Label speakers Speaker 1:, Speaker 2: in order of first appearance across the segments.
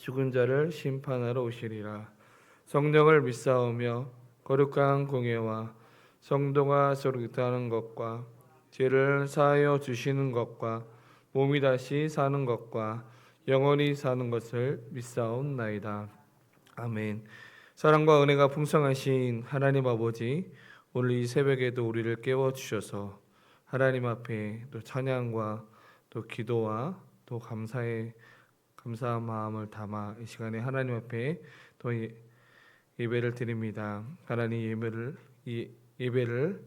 Speaker 1: 죽은 자를 심판하러 오시리라 성령을 믿사오며 거룩한 공예와 성도가 의하는 것과 죄를 사하여 주시는 것과 몸이 다시 사는 것과 영원히 사는 것을 믿사옵나이다. 아멘. 사랑과 은혜가 풍성하신 하나님 아버지, 오늘 이 새벽에도 우리를 깨워 주셔서 하나님 앞에 또 찬양과 또 기도와 또 감사의 감사한 마음을 담아 이 시간에 하나님 앞에 또 예- 예배를 드립니다. 하나님 예배를 이 예배를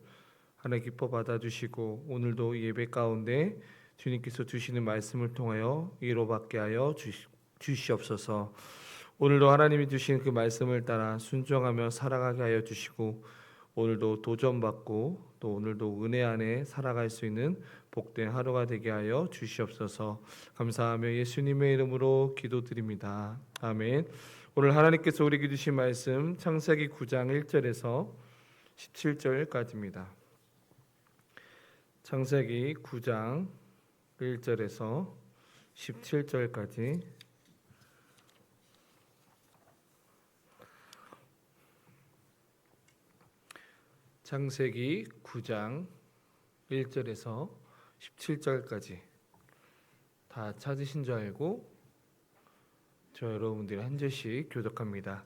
Speaker 1: 하나님 기뻐 받아주시고 오늘도 예배 가운데 주님께서 주시는 말씀을 통하여 위로받게 하여 주시, 주시옵소서. 오늘도 하나님이 주신 그 말씀을 따라 순종하며 살아가게 하여 주시고 오늘도 도전받고 또 오늘도 은혜 안에 살아갈 수 있는 복된 하루가 되게 하여 주시옵소서. 감사하며 예수님의 이름으로 기도드립니다. 아멘. 오늘 하나님께서 우리에게 주신 말씀 창세기 9장 1절에서 17절까지입니다. 창세기 9장 1절에서 17절까지 창세기 9장 1절에서 17절까지 다 찾으신 줄 알고 저 여러분들이 한 절씩 교독합니다.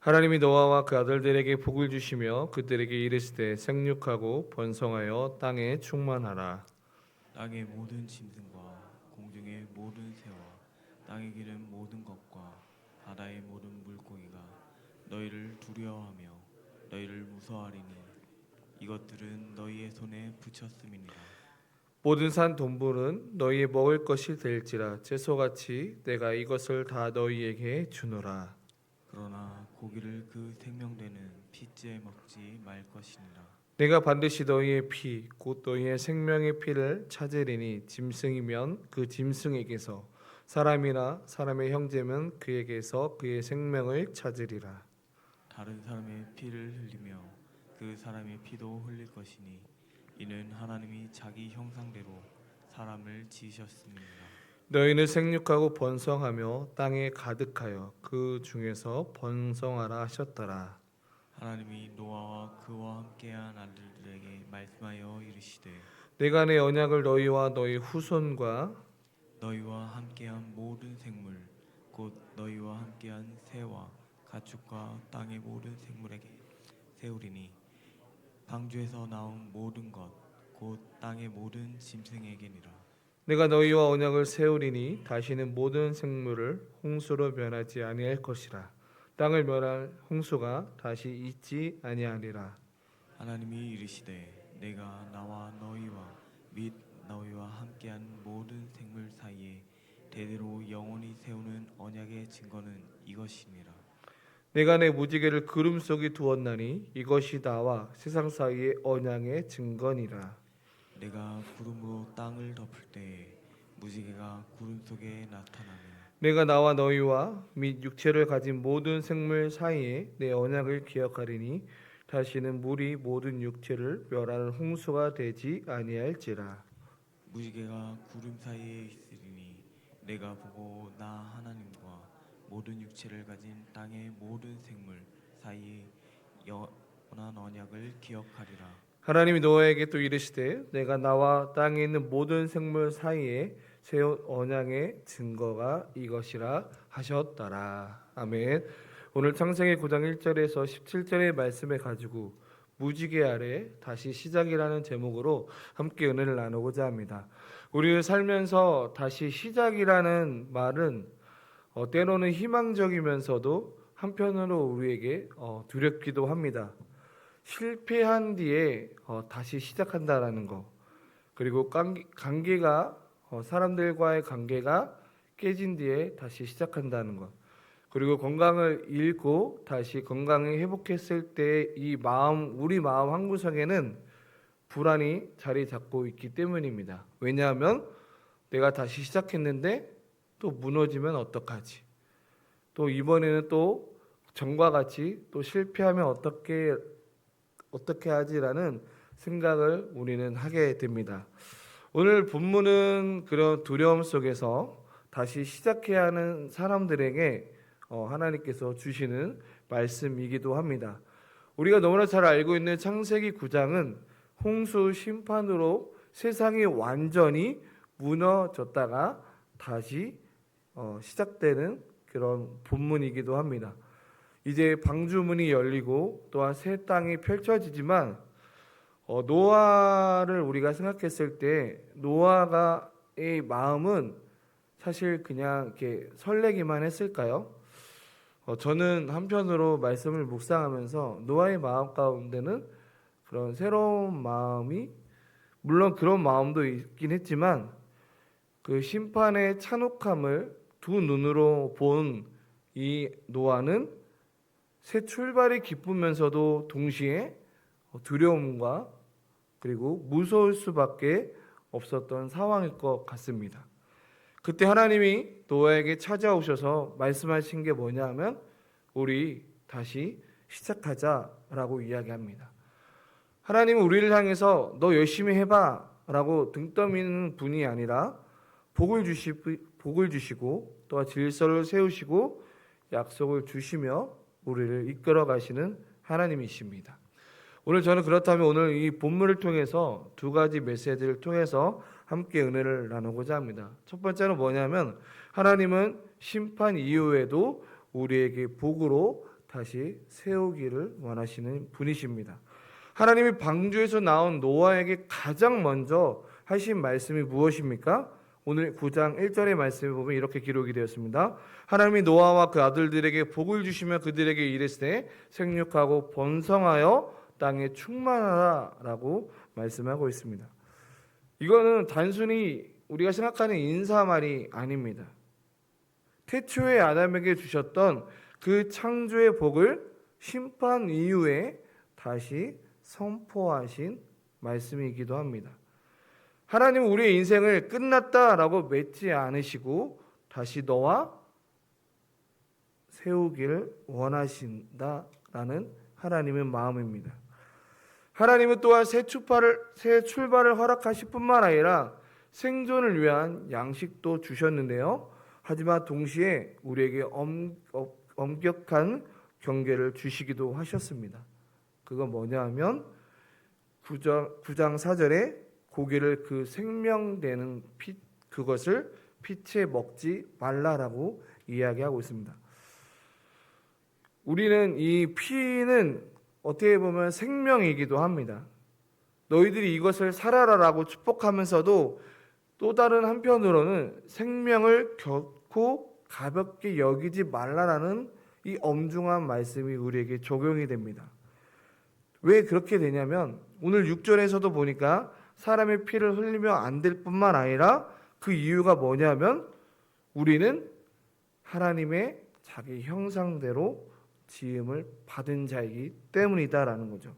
Speaker 1: 하나님이 노아와 그 아들들에게 복을 주시며 그들에게 이르시되 생육하고 번성하여 땅에 충만하라.
Speaker 2: 땅의 모든 짐승과 공중의 모든 새와 땅에 기는 모든 것과 바다의 모든 물고기가 너희를 두려워하며 너희를 무서워하리니 이것들은 너희의 손에 붙였음이니라
Speaker 1: 모든 산 동물은 너희의 먹을 것이 될지라 채소같이 내가 이것을 다 너희에게 주노라.
Speaker 2: 그러나 고기를 그 생명되는 피째 먹지 말 것이니라
Speaker 1: 내가 반드시 너희의 피, 곧 너희의 생명의 피를 찾으리니 짐승이면 그 짐승에게서 사람이나 사람의 형제면 그에게서 그의 생명을 찾으리라.
Speaker 2: 다른 사람의 피를 흘리며 그 사람의 피도 흘릴 것이니 이는 하나님이 자기 형상대로 사람을 지으셨음이니라
Speaker 1: 너희는 생육하고 번성하며 땅에 가득하여 그 중에서 번성하라 하셨더라.
Speaker 2: 하나님이 노아와 그와 함께한 아들들에게 말씀하여 이르시되
Speaker 1: 내가 내 언약을 너희와 너희 후손과
Speaker 2: 너희와 함께한 모든 생물 곧 너희와 함께한 새와 가축과 땅의 모든 생물에게 세우리니 방주에서 나온 모든 것곧 땅의 모든 짐승에게니라
Speaker 1: 내가 너희와 언약을 세우리니 다시는 모든 생물을 홍수로 변하지 아니할 것이라. 땅을 멸할 홍수가 다시 있지 아니하리라.
Speaker 2: 하나님이 이르시되 내가 나와 너희와 및 너희와 함께한 모든 생물 사이에 대대로 영원히 세우는 언약의 증거는 이것이니라
Speaker 1: 내가 내 무지개를 구름 속에 두었나니 이것이 나와 세상 사이의 언약의 증거니라.
Speaker 2: 내가 구름으로 땅을 덮을 때에 무지개가 구름 속에 나타나며
Speaker 1: 내가 나와 너희와 및 육체를 가진 모든 생물 사이에 내 언약을 기억하리니 다시는 물이 모든 육체를 멸하는 홍수가 되지 아니할지라.
Speaker 2: 무지개가 구름 사이에 있으리니 내가 보고 나 하나님과 모든 육체를 가진 땅의 모든 생물 사이에 영원한 언약을 기억하리라
Speaker 1: 하나님이 노아에게 또 이르시되 내가 나와 땅에 있는 모든 생물 사이에 세운 언약의 증거가 이것이라 하셨더라. 아멘. 오늘 창세기 9장 1절에서 17절의 말씀을 가지고 무지개 아래 다시 시작이라는 제목으로 함께 은혜를 나누고자 합니다. 우리를 살면서 다시 시작이라는 말은 어, 때로는 희망적이면서도 한편으로 우리에게 어, 두렵기도 합니다. 실패한 뒤에 어, 다시 시작한다라는 거 그리고 관계, 관계가 어, 사람들과의 관계가 깨진 뒤에 다시 시작한다는 것 그리고 건강을 잃고 다시 건강을 회복했을 때 이 마음 우리 마음 한 구석에는 불안이 자리 잡고 있기 때문입니다. 왜냐하면 내가 다시 시작했는데 또 무너지면 어떡하지? 또 이번에는 또 전과 같이 또 실패하면 어떻게 어떻게 하지라는 생각을 우리는 하게 됩니다. 오늘 본문은 그런 두려움 속에서 다시 시작해야 하는 사람들에게 어, 하나님께서 주시는 말씀이기도 합니다. 우리가 너무나 잘 알고 있는 창세기 9장은 홍수 심판으로 세상이 완전히 무너졌다가 다시 어, 시작되는 그런 본문이기도 합니다. 이제 방주문이 열리고 또한 새 땅이 펼쳐지지만 어, 노아를 우리가 생각했을 때 노아가의 마음은 사실 그냥 이렇게 설레기만 했을까요? 어, 저는 한편으로 말씀을 묵상하면서 노아의 마음 가운데는 그런 새로운 마음이 물론 그런 마음도 있긴 했지만 그 심판의 찬혹함을 두 눈으로 본 이 노아는 새 출발이 기쁘면서도 동시에 두려움과 그리고 무서울 수밖에 없었던 상황일 것 같습니다. 그때 하나님이 노아에게 찾아오셔서 말씀하신 게 뭐냐면 우리 다시 시작하자라고 이야기합니다. 하나님은 우리를 향해서 너 열심히 해봐 라고 등 떠미는 분이 아니라 복을 주시 복을 주시고 또한 질서를 세우시고 약속을 주시며 우리를 이끌어 가시는 하나님이십니다. 오늘 저는 그렇다면 오늘 이 본문을 통해서 두 가지 메시지를 통해서 함께 은혜를 나누고자 합니다. 첫 번째는 뭐냐면 하나님은 심판 이후에도 우리에게 복으로 다시 세우기를 원하시는 분이십니다. 하나님이 방주에서 나온 노아에게 가장 먼저 하신 말씀이 무엇입니까? 오늘 9장 1절의 말씀에 보면 이렇게 기록이 되었습니다. 하나님이 노아와 그 아들들에게 복을 주시며 그들에게 이르시되 생육하고 번성하여 땅에 충만하라라고 말씀하고 있습니다. 이거는 단순히 우리가 생각하는 인사말이 아닙니다. 태초에 아담에게 주셨던 그 창조의 복을 심판 이후에 다시 선포하신 말씀이기도 합니다. 하나님은 우리의 인생을 끝났다라고 맺지 않으시고 다시 너와 세우기를 원하신다라는 하나님의 마음입니다. 하나님은 또한 새 출발을 새 출발을 허락하실 뿐만 아니라 생존을 위한 양식도 주셨는데요. 하지만 동시에 우리에게 엄, 어, 엄격한 경계를 주시기도 하셨습니다. 그건 뭐냐면 9장, 9장 4절에 고기를 그 생명되는 피, 그것을 피채 먹지 말라라고 이야기하고 있습니다. 우리는 이 피는 어떻게 보면 생명이기도 합니다. 너희들이 이것을 살아라라고 축복하면서도 또 다른 한편으로는 생명을 결코 가볍게 여기지 말라라는 이 엄중한 말씀이 우리에게 적용이 됩니다. 왜 그렇게 되냐면 오늘 6절에서도 보니까 사람의 피를 흘리면 안 될 뿐만 아니라 그 이유가 뭐냐면 우리는 하나님의 자기 형상대로 지음을 받은 자이기 때문이다라는 거죠.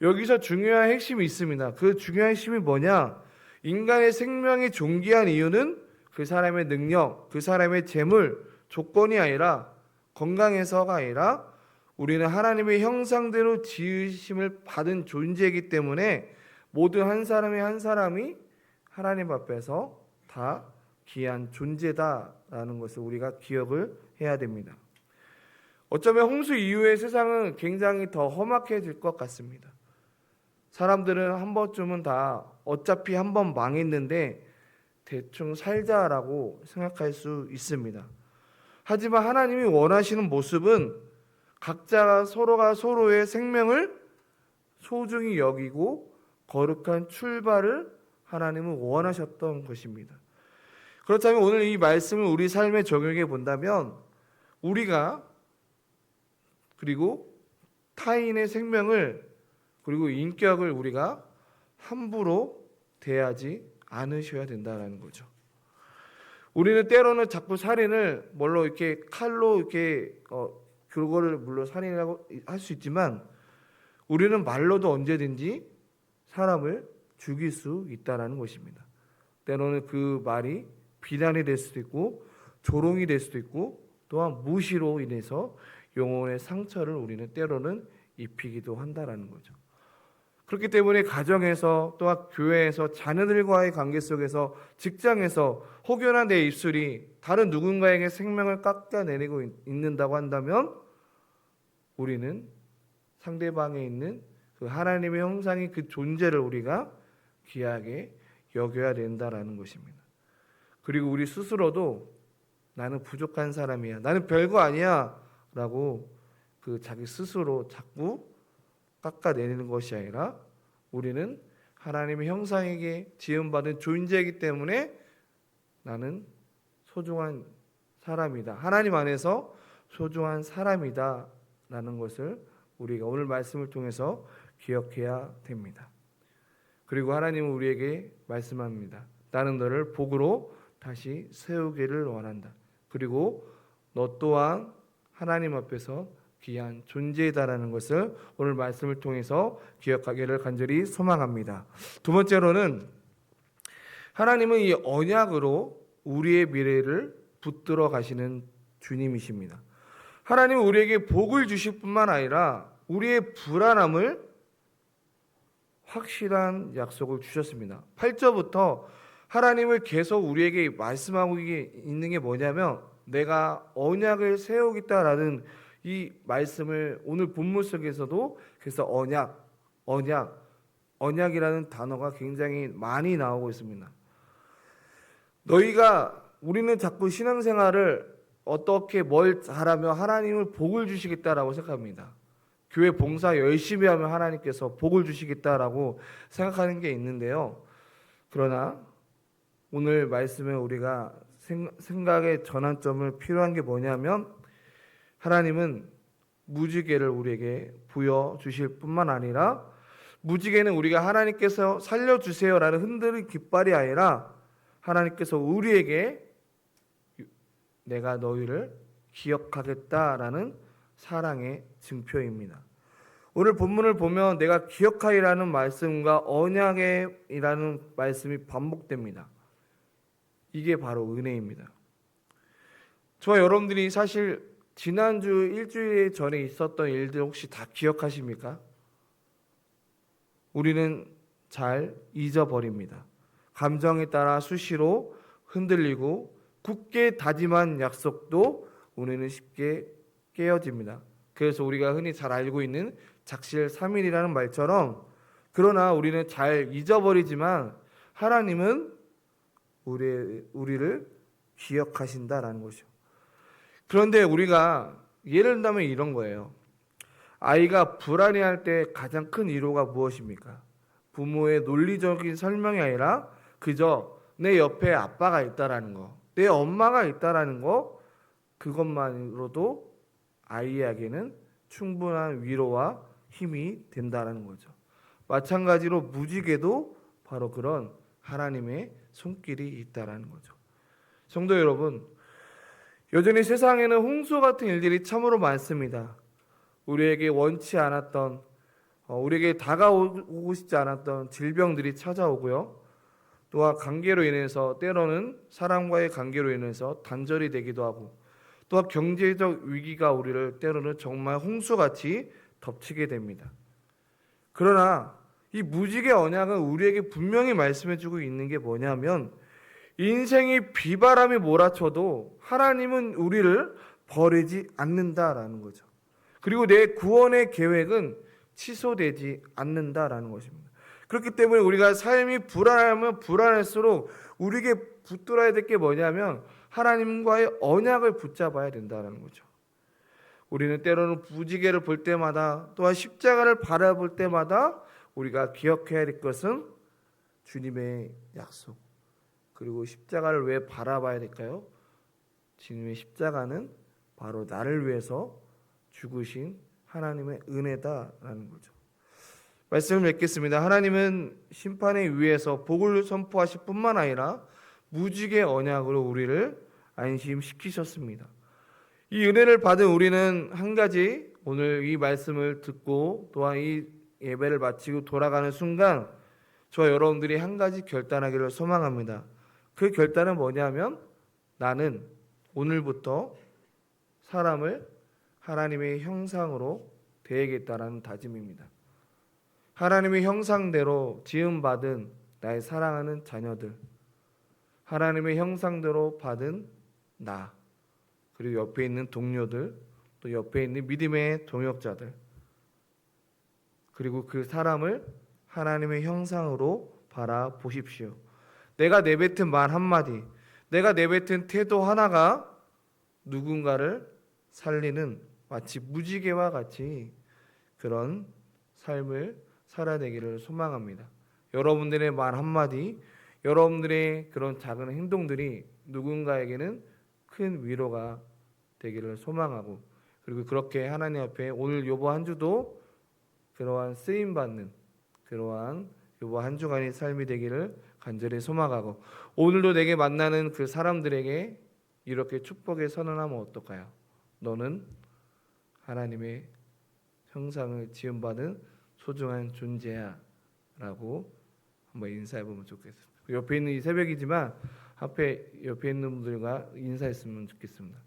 Speaker 1: 여기서 중요한 핵심이 있습니다. 그 중요한 핵심이 뭐냐? 인간의 생명이 존귀한 이유는 그 사람의 능력, 그 사람의 재물, 조건이 아니라 건강에서가 아니라 우리는 하나님의 형상대로 지으심을 받은 존재이기 때문에 모든 한 사람이 한 사람이 하나님 앞에서 다 귀한 존재다라는 것을 우리가 기억을 해야 됩니다. 어쩌면 홍수 이후의 세상은 굉장히 더 험악해질 것 같습니다. 사람들은 한 번쯤은 다 어차피 한 번 망했는데 대충 살자라고 생각할 수 있습니다. 하지만 하나님이 원하시는 모습은 각자가 서로가 서로의 생명을 소중히 여기고 거룩한 출발을 하나님은 원하셨던 것입니다. 그렇다면 오늘 이 말씀을 우리 삶에 적용해 본다면 우리가 그리고 타인의 생명을 그리고 인격을 우리가 함부로 대하지 않으셔야 된다는 거죠. 우리는 때로는 자꾸 살인을 뭘로 이렇게 칼로 이렇게 어 그거를 물론 살인이라고 할 수 있지만 우리는 말로도 언제든지 사람을 죽일 수 있다라는 것입니다. 때로는 그 말이 비난이 될 수도 있고 조롱이 될 수도 있고 또한 무시로 인해서 영혼의 상처를 우리는 때로는 입히기도 한다라는 거죠. 그렇기 때문에 가정에서 또한 교회에서 자녀들과의 관계 속에서 직장에서 혹여나 내 입술이 다른 누군가에게 생명을 깎아내리고 있- 있는다고 한다면 우리는 상대방에 있는 그 하나님의 형상이 그 존재를 우리가 귀하게 여겨야 된다라는 것입니다. 그리고 우리 스스로도 나는 부족한 사람이야. 나는 별거 아니야 라고 그 자기 스스로 자꾸 깎아내리는 것이 아니라 우리는 하나님의 형상에게 지음받은 존재이기 때문에 나는 소중한 사람이다. 하나님 안에서 소중한 사람이다 라는 것을 우리가 오늘 말씀을 통해서 기억해야 됩니다. 그리고 하나님은 우리에게 말씀합니다. 나는 너를 복으로 다시 세우기를 원한다. 그리고 너 또한 하나님 앞에서 귀한 존재이다라는 것을 오늘 말씀을 통해서 기억하기를 간절히 소망합니다. 두 번째로는 하나님은 이 언약으로 우리의 미래를 붙들어 가시는 주님이십니다. 하나님은 우리에게 복을 주실 뿐만 아니라 우리의 불안함을 확실한 약속을 주셨습니다. 8절부터 하나님을 계속 우리에게 말씀하고 있는 게 뭐냐면 내가 언약을 세우겠다라는 이 말씀을 오늘 본문 속에서도 그래서 언약, 언약, 언약이라는 단어가 굉장히 많이 나오고 있습니다. 너희가 우리는 자꾸 신앙생활을 어떻게 뭘 잘하며 하나님을 복을 주시겠다라고 생각합니다. 교회 봉사 열심히 하면 하나님께서 복을 주시겠다라고 생각하는 게 있는데요. 그러나 오늘 말씀에 우리가 생- 생각의 전환점을 필요한 게 뭐냐면 하나님은 무지개를 우리에게 부여 주실 뿐만 아니라 무지개는 우리가 하나님께서 살려 주세요라는 흔드는 깃발이 아니라 하나님께서 우리에게 내가 너희를 기억하겠다라는 사랑의 증표입니다. 오늘 본문을 보면 내가 기억하리라는 말씀과 언약이라는 말씀이 반복됩니다. 이게 바로 은혜입니다. 저와 여러분들이 사실 지난주 일주일 전에 있었던 일들 혹시 다 기억하십니까? 우리는 잘 잊어버립니다. 감정에 따라 수시로 흔들리고 굳게 다짐한 약속도 우리는 쉽게 깨어집니다. 그래서 우리가 흔히 잘 알고 있는 작실 3일이라는 말처럼 그러나 우리는 잘 잊어버리지만 하나님은 우리 우리를 기억하신다라는 것이죠. 그런데 우리가 예를 들면 이런 거예요. 아이가 불안해할 때 가장 큰 위로가 무엇입니까? 부모의 논리적인 설명이 아니라 그저 내 옆에 아빠가 있다라는 거, 내 엄마가 있다라는 거 그것만으로도 아이에게는 충분한 위로와 힘이 된다라는 거죠. 마찬가지로 무지개도 바로 그런 하나님의 손길이 있다라는 거죠. 성도 여러분, 여전히 세상에는 홍수 같은 일들이 참으로 많습니다. 우리에게 원치 않았던 어, 우리에게 다가오고 싶지 않았던 질병들이 찾아오고요. 또한 관계로 인해서 때로는 사람과의 관계로 인해서 단절이 되기도 하고 또한 경제적 위기가 우리를 때로는 정말 홍수같이 덮치게 됩니다. 그러나 이 무지개 언약은 우리에게 분명히 말씀해주고 있는 게 뭐냐면 인생이 비바람이 몰아쳐도 하나님은 우리를 버리지 않는다라는 거죠. 그리고 내 구원의 계획은 취소되지 않는다라는 것입니다. 그렇기 때문에 우리가 삶이 불안하면 불안할수록 우리에게 붙들어야 될 게 뭐냐면 하나님과의 언약을 붙잡아야 된다는 거죠. 우리는 때로는 무지개를 볼 때마다 또한 십자가를 바라볼 때마다 우리가 기억해야 될 것은 주님의 약속. 그리고 십자가를 왜 바라봐야 될까요? 주님의 십자가는 바로 나를 위해서 죽으신 하나님의 은혜다라는 거죠. 말씀을 맺겠습니다. 하나님은 심판에 위해서 복을 선포하실 뿐만 아니라 무지개 언약으로 우리를 안심시키셨습니다. 이 은혜를 받은 우리는 한 가지 오늘 이 말씀을 듣고 또한 이 예배를 마치고 돌아가는 순간 저 여러분들이 한 가지 결단하기를 소망합니다. 그 결단은 뭐냐면 나는 오늘부터 사람을 하나님의 형상으로 대하겠다라는 다짐입니다. 하나님의 형상대로 지음받은 나의 사랑하는 자녀들, 하나님의 형상대로 받은 나, 그리고 옆에 있는 동료들, 또 옆에 있는 믿음의 동역자들, 그리고 그 사람을 하나님의 형상으로 바라보십시오. 내가 내뱉은 말 한마디, 내가 내뱉은 태도 하나가 누군가를 살리는 마치 무지개와 같이 그런 삶을 살아내기를 소망합니다. 여러분들의 말 한마디, 여러분들의 그런 작은 행동들이 누군가에게는 큰 위로가 되기를 소망하고 그리고 그렇게 하나님 앞에 오늘 요보 한 주도 그러한 쓰임 받는 그러한 요보 한 주간의 삶이 되기를 간절히 소망하고 오늘도 내게 만나는 그 사람들에게 이렇게 축복의 선언하면 어떨까요? 너는 하나님의 형상을 지음받은 소중한 존재야라고 한번 인사해 보면 좋겠습니다. 옆에 있는 이 새벽이지만 앞에 옆에 있는 분들과 인사했으면 좋겠습니다.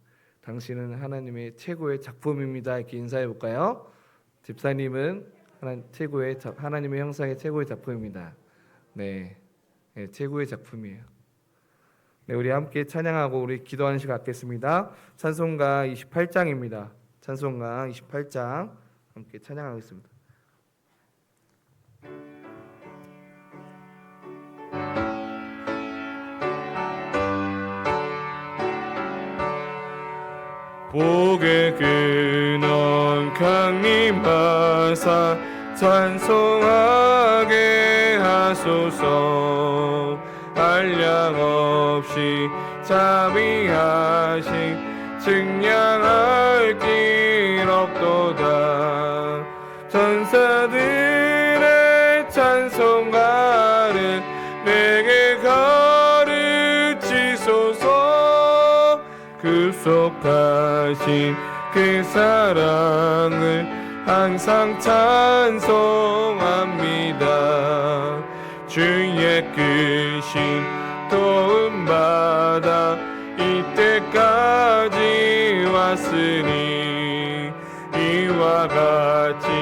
Speaker 1: 당신은 하나님의 최고의 작품입니다. 이렇게 인사해 볼까요? 집사님은 하나 최고의 자- 하나님의 형상의 최고의 작품입니다. 네, 네, 최고의 작품이에요. 네, 우리 함께 찬양하고 우리 기도하는 시간 갖겠습니다. 찬송가 28장입니다. 찬송가 28장 함께 찬양하겠습니다. 복의 근원 강림하사 찬송하게 하소서. 한량 없이 자비하신 증 하신 그 사랑을 항상 찬송합니다. 주의 크신 도움받아 이때까지 왔으니 이와 같이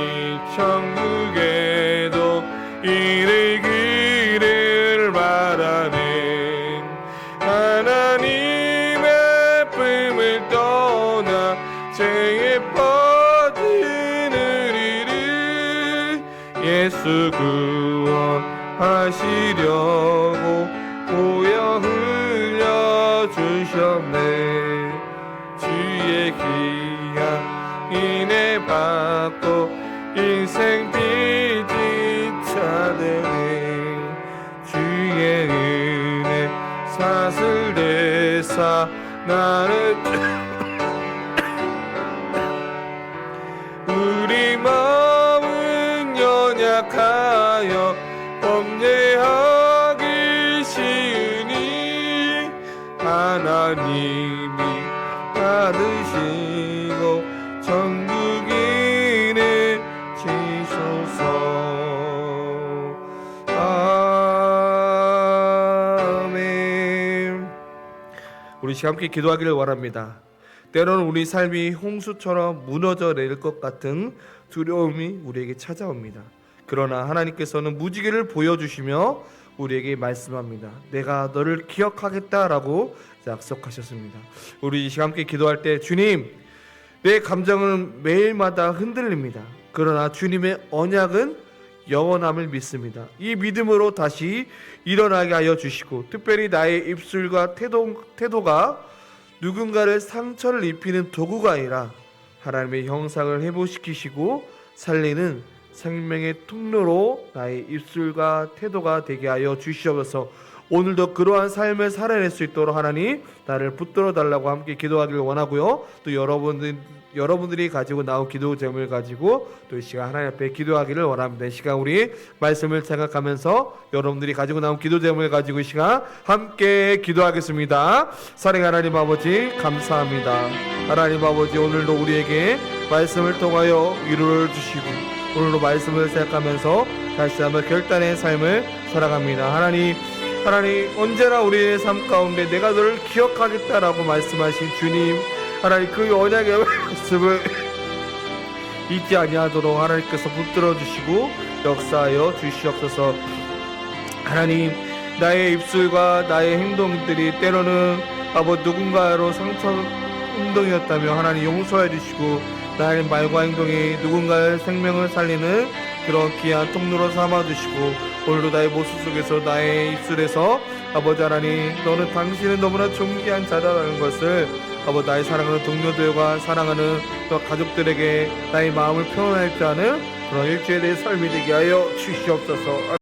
Speaker 1: 인해 받고 인생 빚이 차되네. 주의 은혜 사슬대사 나를 우리 시간 함께 기도하기를 원합니다. 때로는 우리 삶이 홍수처럼 무너져 내릴 것 같은 두려움이 우리에게 찾아옵니다. 그러나 하나님께서는 무지개를 보여주시며 우리에게 말씀합니다. 내가 너를 기억하겠다라고 약속하셨습니다. 우리 이 시간 함께 기도할 때 주님, 내 감정은 매일마다 흔들립니다. 그러나 주님의 언약은 영원함을 믿습니다. 이 믿음으로 다시 일어나게 하여 주시고 특별히 나의 입술과 태도, 태도가 누군가를 상처를 입히는 도구가 아니라 하나님의 형상을 회복시키시고 살리는 생명의 통로로 나의 입술과 태도가 되게 하여 주시옵소서. 오늘도 그러한 삶을 살아낼 수 있도록 하나님 나를 붙들어 달라고 함께 기도하기를 원하고요. 또 여러분들 여러분들이 가지고 나온 기도 제목을 가지고 또 이 시간 하나님 앞에 기도하기를 원합니다. 이 시간 우리 말씀을 생각하면서 여러분들이 가지고 나온 기도 제목을 가지고 이 시간 함께 기도하겠습니다. 사랑 하나님 아버지 감사합니다. 하나님 아버지 오늘도 우리에게 말씀을 통하여 위로를 주시고 오늘도 말씀을 생각하면서 다시 한번 결단의 삶을 살아갑니다. 하나님 하나님 언제나 우리의 삶 가운데 내가 너를 기억하겠다라고 말씀하신 주님 하나님 그 언약의 말씀을 잊지 아니하도록 하나님께서 붙들어 주시고 역사하여 주시옵소서. 하나님 나의 입술과 나의 행동들이 때로는 아버 누군가로 상처 행동이었다며 하나님 용서해 주시고 나의 말과 행동이 누군가의 생명을 살리는 그런 귀한 통로로 삼아 주시고 나의 모습 속에서 나의 입술에서 아버지 하나님 너는 당신은 너무나 존귀한 자다라는 것을 아버 나의 사랑하는 동료들과 사랑하는 또 가족들에게 나의 마음을 표현할 줄 아는 그런 일주일의 삶이 되게 하여 주시옵소서.